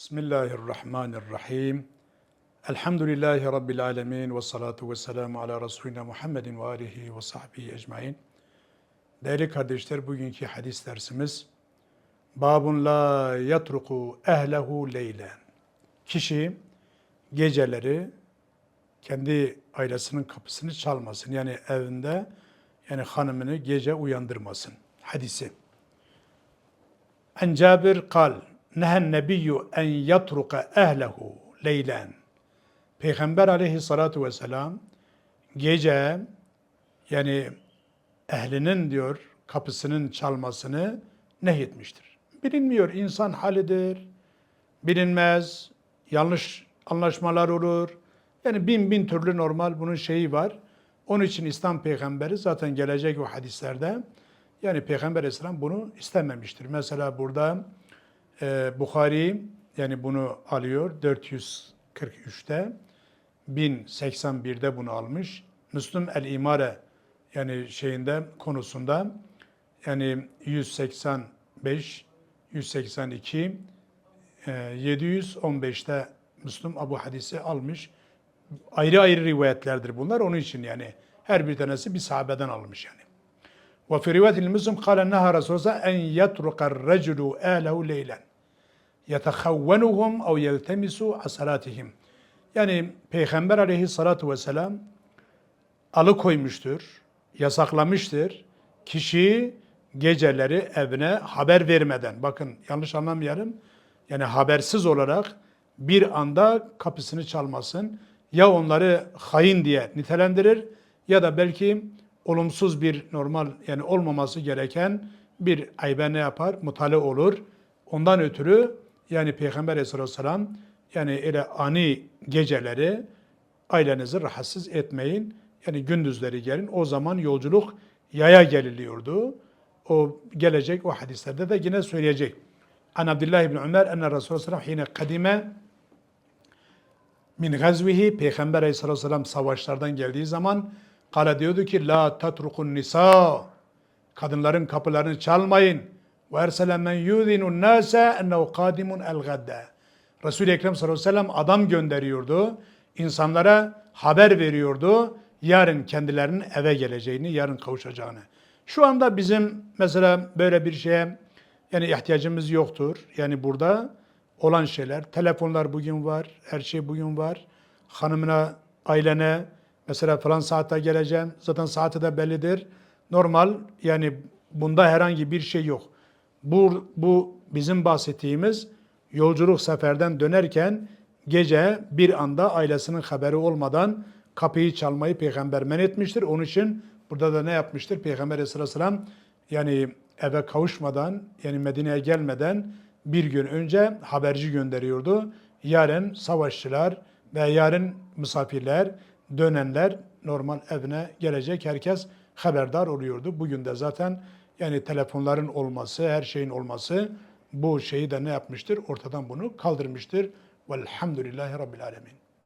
Bismillahirrahmanirrahim. Elhamdülillahi Rabbil alemin ve salatu ve selamu ala Resulina Muhammedin ve alihi ve sahbihi ecmain. Değerli kardeşler bugünkü hadis dersimiz Babun la yatruku ehlehu leylen. Kişi geceleri kendi ailesinin kapısını çalmasın. Yani evinde yani hanımını gece uyandırmasın. Hadisi. En Cabir kal nehen nebiyyü en yatruka ehlehu leylen. Peygamber aleyhissalatu vesselam gece yani ehlinin diyor kapısının çalmasını nehyetmiştir. Bilinmiyor insan halidir, bilinmez, yanlış anlaşmalar olur. Yani bin bin türlü normal bunun şeyi var. Onun için İslam peygamberi zaten gelecek o hadislerde yani Peygamber Aleyhisselam bunu istememiştir. Mesela burada e, Bukhari yani bunu alıyor 443'te 1081'de bunu almış. Müslüm el İmare yani şeyinde konusunda yani 185 182 e, 715'te Müslüm Abu Hadis'i almış. Ayrı ayrı rivayetlerdir bunlar. Onun için yani her bir tanesi bir sahabeden almış yani. Ve fi rivayetil Müslim kâle neha Resulullah en yetrukar reculu ehlehu leylen yetehavvenuhum ev yeltemisu asalatihim. Yani Peygamber aleyhissalatu vesselam alıkoymuştur, yasaklamıştır. Kişi geceleri evine haber vermeden, bakın yanlış anlamayalım, yani habersiz olarak bir anda kapısını çalmasın. Ya onları hain diye nitelendirir ya da belki olumsuz bir normal yani olmaması gereken bir aybe ne yapar? Mutale olur. Ondan ötürü yani Peygamber aleyhisselam yani öyle ani geceleri ailenizi rahatsız etmeyin. Yani gündüzleri gelin. O zaman yolculuk yaya geliliyordu. O gelecek o hadislerde de yine söyleyecek. An Abdullah ibn Ömer enne Resulullah sallallahu kadime min gazvihi Peygamber aleyhisselam savaşlardan geldiği zaman kala diyordu ki la tatrukun nisa kadınların kapılarını çalmayın. Men yudinu nase ennehu kadimun el gadda. Resul-i Ekrem sallallahu aleyhi ve sellem adam gönderiyordu. insanlara haber veriyordu. Yarın kendilerinin eve geleceğini, yarın kavuşacağını. Şu anda bizim mesela böyle bir şeye yani ihtiyacımız yoktur. Yani burada olan şeyler, telefonlar bugün var, her şey bugün var. Hanımına, ailene, mesela falan saatte geleceğim, zaten saati de bellidir. Normal yani bunda herhangi bir şey yok. Bu, bu bizim bahsettiğimiz yolculuk seferden dönerken gece bir anda ailesinin haberi olmadan kapıyı çalmayı peygamber men etmiştir. Onun için burada da ne yapmıştır? Peygamber aleyhisselam yani eve kavuşmadan yani Medine'ye gelmeden bir gün önce haberci gönderiyordu. Yarın savaşçılar ve yarın misafirler, dönenler normal evine gelecek herkes haberdar oluyordu. Bugün de zaten yani telefonların olması, her şeyin olması bu şeyi de ne yapmıştır? Ortadan bunu kaldırmıştır. Velhamdülillahi Rabbil Alemin.